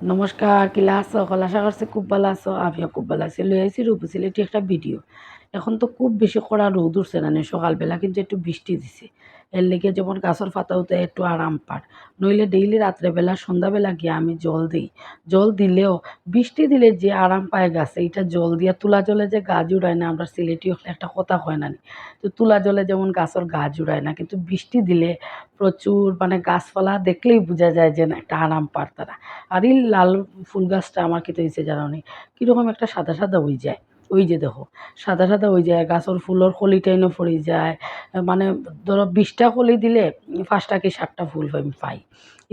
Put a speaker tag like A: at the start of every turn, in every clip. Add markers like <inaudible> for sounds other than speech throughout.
A: নমস্কার কিলা আছো? কলা আশা করছি খুব ভালো আছো। আমিও খুব ভালো আছি। লই আইছি রূপ এটি একটা ভিডিও এখন তো খুব বেশি কড়া রোদ উঠছে না সকালবেলা কিন্তু একটু বৃষ্টি দিছে। এর লেগে যেমন গাছের পাতা উঠে একটু আরাম পার নইলে ডেইলি রাত্রেবেলা, সন্ধ্যাবেলা গিয়ে আমি জল দিই। জল দিলেও বৃষ্টি দিলে যে আরাম পায় গাছে, এটা জল দিয়া তুলা জলে যে গা জুড়ায় না, আমরা সিলেটি হলে একটা কথা হয় না। তো তুলা জলে যেমন গাছের গা জুড়ায় না, কিন্তু বৃষ্টি দিলে প্রচুর মানে গাছপালা দেখলেই বোঝা যায় যে না, একটা আরাম পার তারা। আর এই লাল ফুল গাছটা আমার খেতে হয়েছে জানো নি, কীরকম একটা সাদা সাদা হয়ে যায়। ওই যে দেখো, সাদা সাদা হয়ে যায় গাছের ফুলের কলিটাইনও পড়ে যায় মানে ধরো বিশটা কলি দিলে পাঁচটা কি সাতটা ফুল আমি পাই।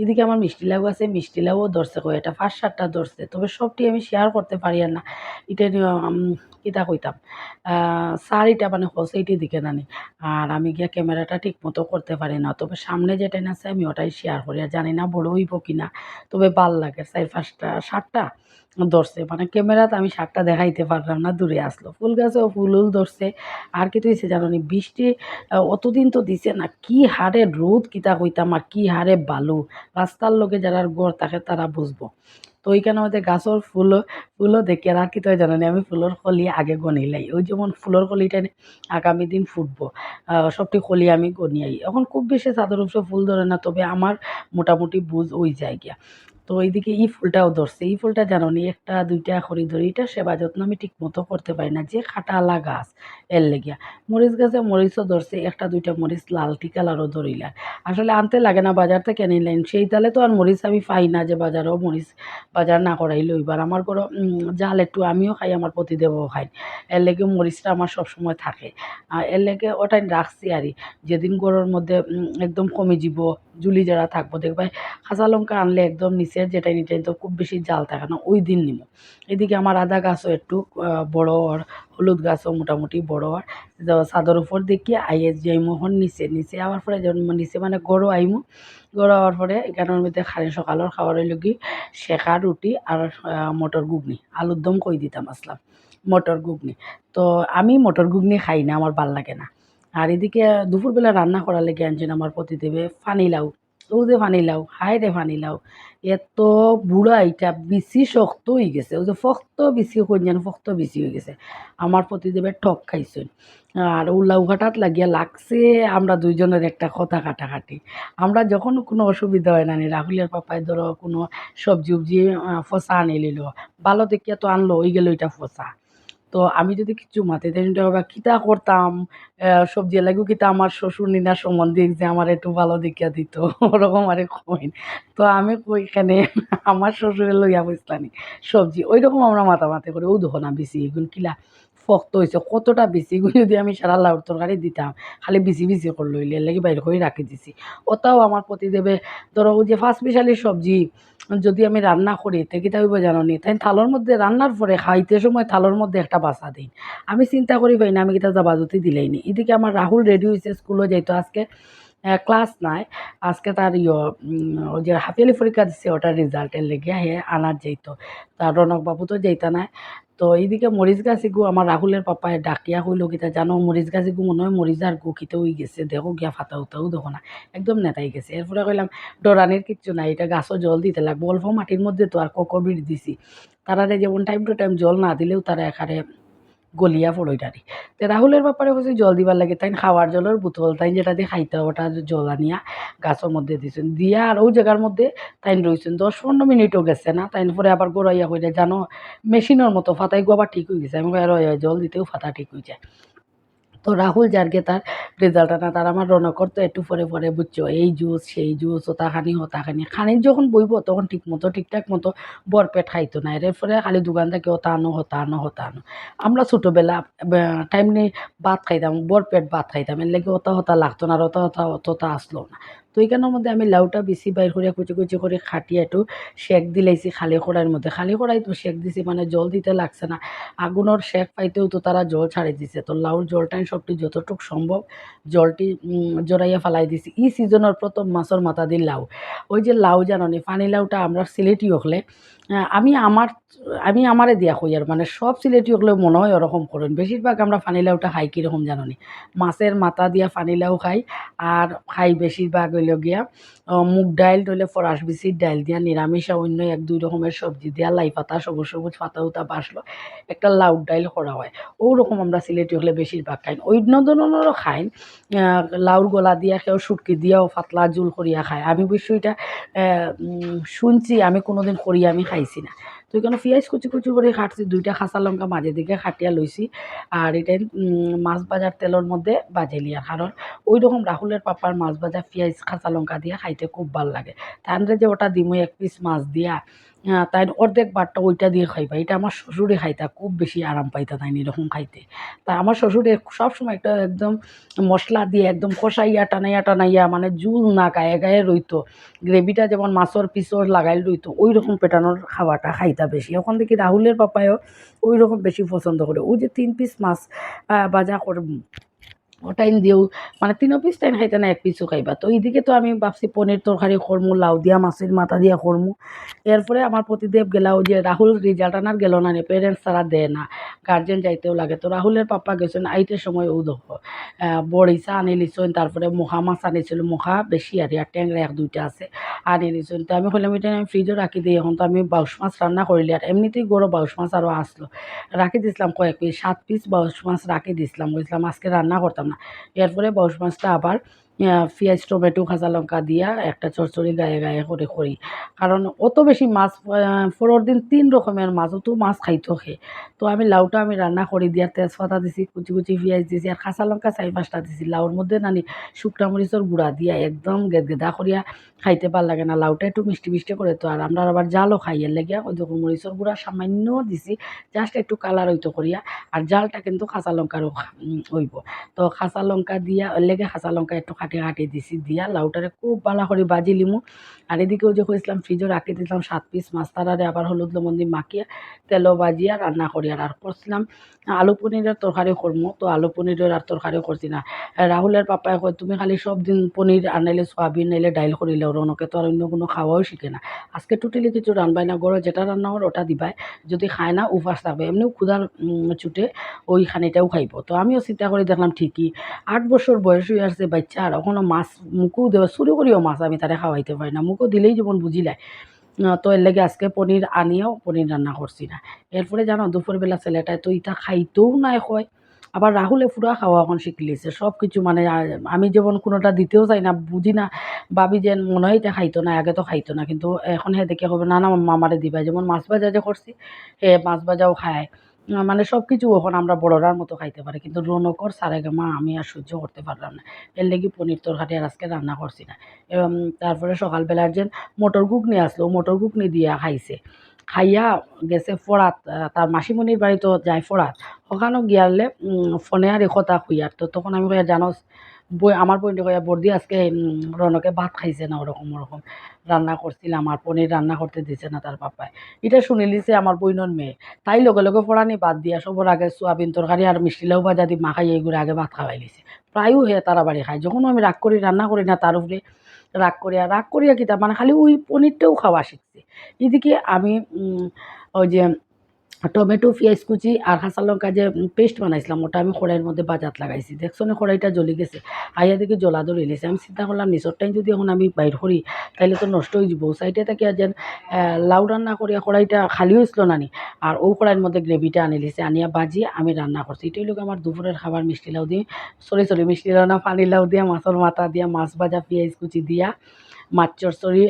A: এদিকে আমার মিষ্টি লাউ আছে, মিষ্টি লাউও ধরছে এটা পাঁচ সাতটা ধরছে, তবে সবটি আমি শেয়ার করতে পারি আর না। এটা কিতা কইতাম শাড়িটা মানে হসেইটি দিকে নানি, আর আমি গিয়া ক্যামেরাটা ঠিক মতো করতে পারি না, তবে সামনে যেটা আছে আমি ওটাই শেয়ার করি, আর জানি না বড় হইব কি না তবে ভালো লাগে চার পাঁচটা, সাতটা ধরছে। মানে ক্যামেরাতে আমি সাতটা দেখাইতে পারলাম না, দূরে আসলো। ফুল গাছেও ফুল উল ধরছে। আর কি হয়েছে জানো নি বৃষ্টি অতদিন তো দিছে না। কি হারে রোদ কিতা কইতাম আর কি হারে বালু। রাস্তার লোকে যারা গড় থাকে তারা বুঝব। তো ওইখানে আমাদের গাছের ফুল, ফুলও দেখি। আর কি তো জানো আমি ফুলের কলি আগে গনিলাই। ওই যেমন ফুলের কলিটা আগামী দিন ফুটবো। সবটি কলি আমি গনিয়াই। এখন খুব বেশি চাদর উপরে ফুল ধরে না, তবে আমার মোটামুটি বুঝ ওই যায় গিয়া তো এইদিকে এই ফুলটাও ধরছে। এই ফুলটা জানো নি, একটা, দুইটা খড়ি ধরি এটা সেবা যত্ন আমি ঠিক মতো করতে পারি না। যে খাটালা গাছ এর লেগিয়া। মরিচ গাছে মরিচও ধরছে, একটা, দুইটা মরিচ লালটি কালারও ধরিলাম আসলে আনতে লাগে না, বাজার থেকে নিলেন সেই তালে তো আর মরিচ আমি পাই না যে বাজারেও মরিচ বাজার না করাই লইবার আমার ঘরে জাল একটু আমিও খাই, আমার প্রতিদেবও খাই এর লেগে মরিচটা আমার সবসময় থাকে। আর এর লেগে ওটাই রাখছি আর যেদিন গরুর মধ্যে একদম কমে যাব জুলি যারা থাকব, দেখবে কাঁচা লঙ্কা আনলে একদম নিচের যেটা নিচে তো খুব বেশি জাল থাকে না, ওই দিন নিব। এদিকে আমার আদা গাছও একটু বড় আর হলুদ গাছও মোটামুটি বড় আর, তো ছাদর উপর দেখি, আইয়ে যাই মোহন নিচে নিচে আবার পরে যখন নিচে মানে গরু আইমু, গরু আওয়ার পরে এখানের মধ্যে খালি সকালের হইল কি, শেখা, রুটি আর মটর ঘুগনি, আলুর দম কই দিতাম আসলাম, মটর ঘুগনি। তো আমি মটর ঘুগনি খাই না, আমার ভালো লাগে না। আর এদিকে দুপুরবেলা রান্না করার লেগে আনছেন আমার প্রতিদেবে ফানি লাউ। ও যে ফানি লাউ হাই রে ফানি লাউ। এত বুড়া এটা বেশি শক্ত হয়ে গেছে। ওই যে ফক্ত বেশি কই যেন ফক্ত বেশি হয়ে গেছে। আমার প্রতিদেবের ঠক খাইছেন। আর ও লাউ ঘাটাত লাগিয়া লাগছে, আমরা দুইজনের একটা কথা কাটাকাটি। আমরা যখন কোনো অসুবিধা হয় না রাহুলের পাপায় ধরো কোনো সবজি উবজি ফসা আনি লিল ভালো দেখিয়া তো আনলো ওই গেল ওইটা ফসা। তো আমি যদি কিছু মাতে দেন বা কিতা করতাম সবজি লাগেও কিতা, আমার শ্বশুর নিনার সম্বন্ধে যে আমার একটু ভালো দেখিয়া দিত, <laughs> ওরকম আরে কইন। তো আমি কইখানে <laughs> আমার শ্বশুরে লইয়া বসলানি সবজি ওই রকম আমরা মাথা করি। ও না বেশি এগুলো কিলা শক্ত হয়েছে কতটা বেশি এগুলো যদি আমি সারা লাউর তরকারি দিতাম, খালি বেশি বেশি করে লইলে লাগি বাইরে করে রাখি দিছি। ওটাও আমার প্রতিদেবে, ধরো যে ফার্স্ট স্পেশালি সবজি, যদি আমি রান্না করি, তে কিতা হইব জানো নি? তাই থালোর মধ্যে রান্নার পরে খাইতে সময় থালোর মধ্যে একটা বাসা দিই আমি চিন্তা করি পাই না, আমি কিতা জাবাজুতি দিলেই নি। এদিকে আমার রাহুল রেডি হয়েছে স্কুলে যাইতো আজকে। ক্লাস নাই। আজকে তার ইয় ওই যে হাফিয়ালি পরীক্ষা দিচ্ছে ওটার রেজাল্টের লেগে হে আনার যাইতো। তার রনক বাবু তো যাইতা নাই। তো এইদিকে মরিচ গাছ গু আমার রাহুলের পাপায় ডাকিয়া কইল কিতা জানো? মরিচ গাছ গু মনে হয় মরিচ আর গু খিতে হয়ে গেছে, দেখো গিয়া ফাতা উতাও দেখো না। একদম নেতাই গেছে। এরপরে কইলাম, ডরানির কিচ্ছু নাই, এটা গাছও জল দিতে লাগবে। অল্প মাটির মধ্যে তো আর কোকোবিট দিছি। তারারে যেমন টাইম টু টাইম জল না দিলেও তারা এখানে গলিয়া পড়ইটারি তো রাহুলের ব্যাপারে হচ্ছে জল দিবার লাগে তাই খাওয়ার জলের বোতল তাই যেটা দিয়ে খাইতে ওটা জল আনিয়া গাছের মধ্যে দিয়েছেন দিয়া আর ওই জায়গার মধ্যে তাই রয়েছেন দশ পনেরো মিনিটও গেছে না তাই পরে আবার গড়াইয়া কইলে জানো মেশিনের মতো ফাতাই আবার ঠিক হয়ে গেছে। আমি জল দিতেও ফাতা ঠিক হয়ে যায়। তো রাহুল যারকে তার রেজাল্ট না তার আমার রনকর তো একটু পরে পরে বুঝছ, এই জুস সেই জুস ওটা খানি হতা খানি খানি যখন বইব, তখন ঠিক মতো, ঠিকঠাক মতো বরপেট খাইতো না। এর ফলে খালি দোকান থেকে হতা আনো হতা আনো হতা আনো আমরা ছোটোবেলা টাইম নিয়ে ভাত খাইতাম, বরপেট ভাত খাইতাম। এর লাগে হতা হতা লাগতো না, আর হতা হতা অতটা আসলো না। তো এইখানের মধ্যে আমি লাউটা বেশি বাইর করে কুচি কুচি করে খাটিয়ে একটু শেক দিলাইছি খালি কড়াইয়ের মধ্যে খালি কড়াই তো শেক দিছি মানে জল দিতে লাগছে না। আগুনের শেক পাইতেও তো তারা জল ছাড়ি দিছে। তো লাউর জলটাই সবটি যতটুকু সম্ভব জলটি জড়াইয়া ফেলাই দিছি। ই সিজনের প্রথম মাছের মাথা দিয়ে লাউ। ওই যে লাউ জানো নি পানি লাউটা আমরা সিলেটি হলে আমি আমার আমি আমারে দিয়া কই আর মানে সব সিলেটি হলেও মনে হয় ওরকম করেন। বেশিরভাগ আমরা ফানিলাউটা খাই কীরকম জানো নি মাছের মাথা দিয়া ফানিলাউ খাই, আর খাই বেশিরভাগ হইল গিয়া মুগ ডাইল নইলে ফরাস বিচির ডাইল দিয়া, নিরামিষ অন্য এক দুই রকমের সবজি দিয়া, লাই পাতা, সবুজ সবুজ পাতা উতা বাসলো, একটা লাউ ডাইল করা হয়। ওরকম আমরা সিলেটি হলে বেশিরভাগ খাই। অন্য ধরনেরও খাই লাউর গলা দিয়া কেউ শুটকি দিয়াও পাতলা জুল করিয়া খায়। আমি অবশ্য এটা শুনছি, আমি কোনোদিন করি আমি খাইছি না। তো এখানে পেঁয়াজ কুচি কুচি করে খাটছি দুইটা খাঁচা লঙ্কা মাঝে দিকে খাটিয়া লইছি। আর এটা মাছ বাজার তেলের মধ্যে বাজে লিয়া কারণ ওই রকম রাহুলের পাপার মাছ বাজার পেঁয়াজ খাঁচা লঙ্কা দিয়ে খাইতে খুব ভালো লাগে। তাহলে যে ওটা দিমই এক পিস মাছ দিয়া। তাই অর্ধেক বারটা ওইটা দিয়ে খাইবা। এটা আমার শ্বশুরে খাইতা, খুব বেশি আরাম পাইতা তাই এরকম খাইতে। তা আমার শ্বশুরে সবসময় একটা একদম মশলা দিয়ে একদম কষাইয়া, টানাইয়া টানাইয়া মানে জুল না গায়ে গায়ে রইতো। গ্রেভিটা যেমন মাছর পিসর লাগাইল রইতো ওই রকম পেটানোর খাওয়াটা খাইতা বেশি। ওখান থেকে রাহুলের পাপায়ও ওই রকম বেশি পছন্দ করে। ওই যে তিন পিস মাছ ভাজা করে ওটাইন দিও। মানে তিন পিস টাইম খাইতে না, এক পিসও খাইবা। তো এইদিকে তো আমি ভাবছি পনির তরকারি করমু লাউ দিয়া মাছের মাথা দিয়া করমু এরপরে আমার প্রতিদেব গেলা ওই যে রাহুল রিজাল্ট আনার গেল না রে পেরেন্টস তারা দেয় না। গার্জেন যাইতেও লাগে। তো রাহুলের পাপা গেছেন আইতে সময় ও দেখো বড়িচা আনি লিছুন তারপরে মহা মাছ আনিছিল, মহা বেশি আর আর ট্যাংরা এক দুইটা আছে, আনি লিছুন তো আমি কইলাম, এটা আমি ফ্রিজও রাখি দিই, এখন তো আমি বাউশ মাছ রান্না করিলি আর এমনিতেই গরো বাউশ মাছ আরও আসলো। রাখি দিছিলাম কয়েক পিস, সাত পিস বাউশ মাছ রাখি দিছিলাম। বলছিলাম আজকে রান্না করতাম না। এরপরে বাউশ মাছটা আবার পেঁয়াজ, টমেটো, কাঁচা লঙ্কা দিয়া একটা চচ্চড়ি গায়ে গায়ে করে করি কারণ অত বেশি মাছ পরের দিন তিন রকমের মাছ, অত মাছ খাইতো খে তো আমি লাউটা আমি রান্না করি দিয়া তেজপাতা দিছি কুচি কুচি পেঁয়াজ দিছি আর কাঁচা লঙ্কা চারি পাঁচটা দিছি। লাউর মধ্যে নানি শুকনা মরিচের গুঁড়া দিয়া, একদম গেদগেদা করিয়া খাইতে ভালো লাগে না। লাউটা একটু মিষ্টি মিষ্টি করে তো আর আমরা আবার জালও খাই এর লেগে ওই দেখুন মরিচের গুঁড়া সামান্য দিছি জাস্ট একটু কালার হইতো করিয়া আর জালটা কিন্তু কাঁচা লঙ্কারও হইব। তো কাঁচা লঙ্কা দিয়া লেগে কাঁচা লঙ্কা একটু কাটি কাটি দিছি। দিয়া লাউটারে খুব ভালো করে বাজি লিমু। আর এদিকেও যে কইছিলাম, ফ্রিজও রাখি দিয়েছিলাম সাত পিস মাছ তারারে আবার হলুদ লবণ দিয়ে মাখিয়ে তেলও বাজিয়া রান্না করি। আর আর করছিলাম, আলু পনিরের তরকারি করমু। তো আলু পনিরের আর তরকারি করছি না। রাহুলের পাপায় কয়, তুমি খালি সব দিন পনির আর আনাইলে সোয়াবিন, নাইলে ডাইল করিলে রনকে তো আর অন্য কোনো খাওয়াও শিখে না। আজকে টোটালি কিছু রানবাই না। গড়ে যেটা রান্না হয় ওটা দিবাই। যদি খায় না, উপাস থাকবে এমনিও ক্ষুধার ছুটে ওই খানিটাও খাইব। তো আমিও চিন্তা করে দেখলাম ঠিকই। আট বছর বয়স হয়ে আসছে, বাচ্চা আর এখনও মাছ মুখও দেবে চুরি করিও মাছ আমি তারে খাওয়াইতে পারি না। মুখও দিলেই যেমন বুঝিলাই আহ, তো এর লাগে আজকে পনির আনিয়েও পনির রান্না করছি না। এরপরে জানো দুপুরবেলা ছেলেটায় তো ইটা খাইতেও নাই হয় আবার রাহুলে পুরা খাওয়া এখন শিখলিছে সব কিছু মানে আমি যেমন কোনোটা দিতেও চাই না বুঝি না। ভাবি যে মনে হয় এটা খাইতো না আগে তো খাইতো না। কিন্তু এখন হে দেখে হবে না না মামারে দিবা যেমন মাছ ভাজা যে করছি হে মাছ ভাজাও খায়। মানে সব কিছু এখন আমরা বড়রার মতো খাইতে পারি। কিন্তু রনকর সারেগে মা আমি আর সহ্য করতে পারলাম না। এর লেগে পনির তরকারি আর আজকে রান্না করছি না। এবং তারপরে সকালবেলার যে মটর ঘুগনি আসলো, মটর ঘুগনি দিয়া খাইছে। খাইয়া গেছে আহ, তার মাসিমণির বাড়ি তো যায় ফোড়াত। ওখানেও গিয়ালে ফোনে আর কথা খুইয়ার তো তখন আমি কইয়া জানোস বই আমার বইনটা কইয়া বর্দি আজকে রনকে ভাত খাইছে না ওরকম ওরকম রান্না করছিলাম আর পনির রান্না করতে দিছে না তার পাপায় এটা শুনে লিছে আমার বইনর মেয়ে। তাই লগে লগে ফোড়ানি বাদ দিয়া সবর আগে সোয়াবিন তরকারি আর মিষ্টি লাউ ভাজা দি মাখাই এইগুলো আগে ভাত খাওয়াই লিছে। প্রায়ও হে তারা বাড়ি খায়। যখন আমি রাগ করি রান্না করি না তার উপরে রাগ করিয়া রাগ করিয়া কিতা মানে খালি ওই পনিরটাও খাওয়া শিখছে এদিকে আমি ওই যে টমেটো পেঁয়াজ কুচি আর কাঁচা লঙ্কা যে পেস্ট বানাইছিলাম ওটা আমি কড়াইয়ের মধ্যে বাজাত লাগাইছি। দেখছ না জ্বলি গেছে? আইয়া দেখি জ্বলা ধরে লেছে। আমি চিন্তা করলাম নিচর টাইম যদি এখন আমি বাইর করি তাইলে তো নষ্ট হয়ে যাব। সাইডে থাকি যেন আহ, লাউ রান্না করিয়া কড়াইটা খালি হয়েছিল নানি আর ও কড়াইয়ের মধ্যে গ্রেভিটা আনি লিছে। আনিয়া বাজি আমি রান্না করছি। এটাই লোক আমার দুপুরের খাবার মিষ্টি লাউ দিয়ে। সরি সরি মিষ্টি লাউ না পানি লাউ দিয়া মাছের মাথা দিয়া মাছ ভাজা পেঁয়াজ কুচি দিয়া। মাছ চরচড়ি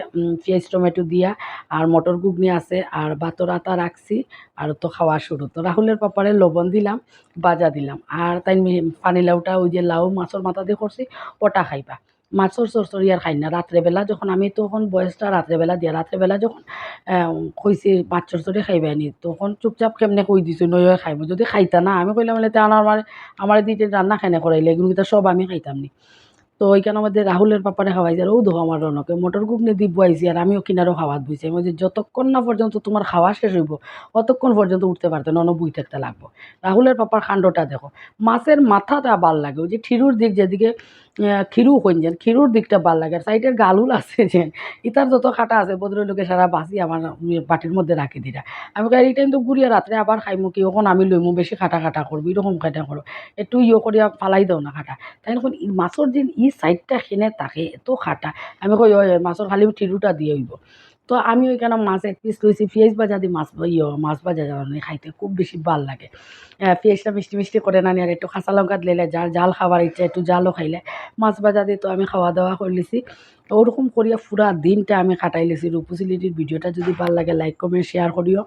A: পেঁয়াজ, টমেটো দিয়া আর মটর ঘুগনি আছে আর বাতর আতা রাখছি আর তো খাওয়া শুরু। তো রাহুলের পাপারে লবণ দিলাম বাজা দিলাম। আর তাই পানি লাউটা ওই যে লাউ মাছের মাথা দিয়ে করছি ওটা খাইবা। মাছের চরচড়ি আর খাই না রাত্রেবেলা যখন আমি তখন বয়সটা রাত্রেবেলা দিয়া রাত্রেবেলা যখন কইছি মাছ চরচড়ি খাইবা নি, তখন চুপচাপ কেমনে কই দিছো নয় খাইব। যদি খাইতা না, আমি কইলাম বলে আমার আমার দিতে রান্না খাইনা করাইলে এগুলো সব আমি খাইতাম নি। তো ওইখানে আমাদের রাহুলের পাপারে হাওয়াই আর ও ধোয়া আমার রনকে মোটর ঘুগনি দিব আইসি আর আমিও কিনারও খাওয়াত বুঝছি আমি বলছি, যতক্ষণ না পর্যন্ত তোমার হাওয়া শেষ হইব অতক্ষণ পর্যন্ত উঠতে পারতো না বুই থাকতে লাগবো। রাহুলের পাপার কাণ্ডটা দেখো মাছের মাথাটা ভালো লাগে ওই যে ঠিরুর দিক যেদিকে খিরু যেন খিরুর দিকটা ভালো লাগে। আর সাইডের গালুল আছে যে ইতার যত খাটা আছে, ভদ্রলোকে সারা বাসি আমার পাটির মধ্যে রাখি দিরা আমি এই টাইম তো ঘুরিয়া রাত্রে আবার খাইমু কি ওখন আমি লইমু বেশি খাটা খাটা করব এরকম খাটা করো একটু ইয়ে করিয়া ফালাই দাও না খাটা। তাই এখন মাছর দিন ই সাইডটা খেনে থাকে এত খাটা। আমি কই মাছর খালি ঠিরুটা দিয়ে হইব তো আমি ওইখানে মাছ এক পিস লইছি পেঁয়াজ ভাজা দিয়ে মাছ ইয়ে মাছ ভাজা জানি খাইতে খুব বেশি ভালো লাগে। পেঁয়াজটা মিষ্টি মিষ্টি করে নানি আর একটু কাঁচা লঙ্কা দিলে যার জাল খাবার ইচ্ছা, একটু জালও খাইলে। মাছ ভাজা দিয়ে তো আমি খাওয়া দাওয়া করে লিছি তো ওরকম করিয়া পুরা দিনটা আমি কাটাই লিছি রূপসিলিটির ভিডিওটা যদি ভালো লাগে লাইক কমেন্ট শেয়ার করিও।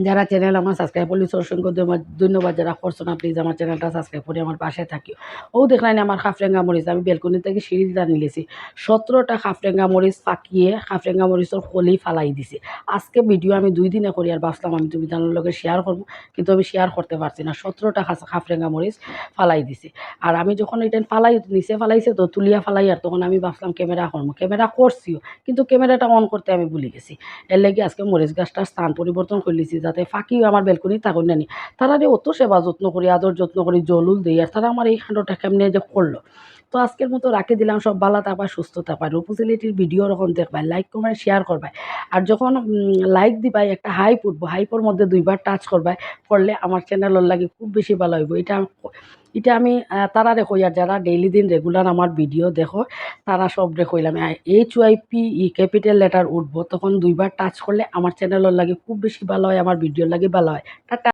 A: যারা চ্যানেল আমার সাবস্ক্রাইব করলিস অসংখ্য ধন্যবাদ- যারা করছ না প্লিজ আমার চ্যানেলটা সাবস্ক্রাইব করে আমার পাশে থাকিও। ও দেখলাই না আমার হাফরেঙ্গা মরিচ, আমি বেলকনি থেকে সিঁড়ি টানি লিছি সতেরোটা খাফরেঙ্গা মরিচ পাকিয়ে খাফরেঙ্গা মরিচের খলি ফালাই দিছি। আজকে ভিডিও আমি দুই দিনে করি আর ভাবলাম আমি তুমি তার লগে শেয়ার করব, কিন্তু আমি শেয়ার করতে পারছি না। সতেরোটা খাফরেঙ্গা মরিচ ফালাই দিছি। আর আমি যখন এটা ফালাই, নিচে ফালাইছে তো তুলিয়া ফালাই আর তখন আমি ভাবলাম ক্যামেরা করব। ক্যামেরা করছিও, কিন্তু ক্যামেরাটা অন করতে আমি ভুলে গেছি। এর লেগে আজকে মরিচ গাছটার স্থান পরিবর্তন করে লিছি যাতে ফাঁকিও আমার বেলকনি তাগুন নানি তারা যে অত সেবা যত্ন করি, আদর যত্ন করি, জলুল দিই, আর তারা আমার এই খান্ডটা কেমনে যে করল। তো আজকের মতো রাখে দিলাম, সব ভালো থাকবা, সুস্থ থাকবা। রূপসিলিটির ভিডিও রকম দেখবাই লাইক করবাই শেয়ার করবাই আর যখন লাইক দিবাই একটা হাইপ উঠবো হাইপোর মধ্যে দুইবার টাচ করবাই করলে আমার চ্যানেলের লাগে খুব বেশি ভালো হইব। এটা এটা আমি তারা দেখো আর যারা ডেইলি দিন রেগুলার আমার ভিডিও দেখো, তারা সব রেখইলাম H Y P E capital letter উঠবো, তখন দুইবার টাচ করলে আমার চ্যানেলের লাগে খুব বেশি ভালো হয়, আমার ভিডিওর লাগে ভালো হয়। টাটা।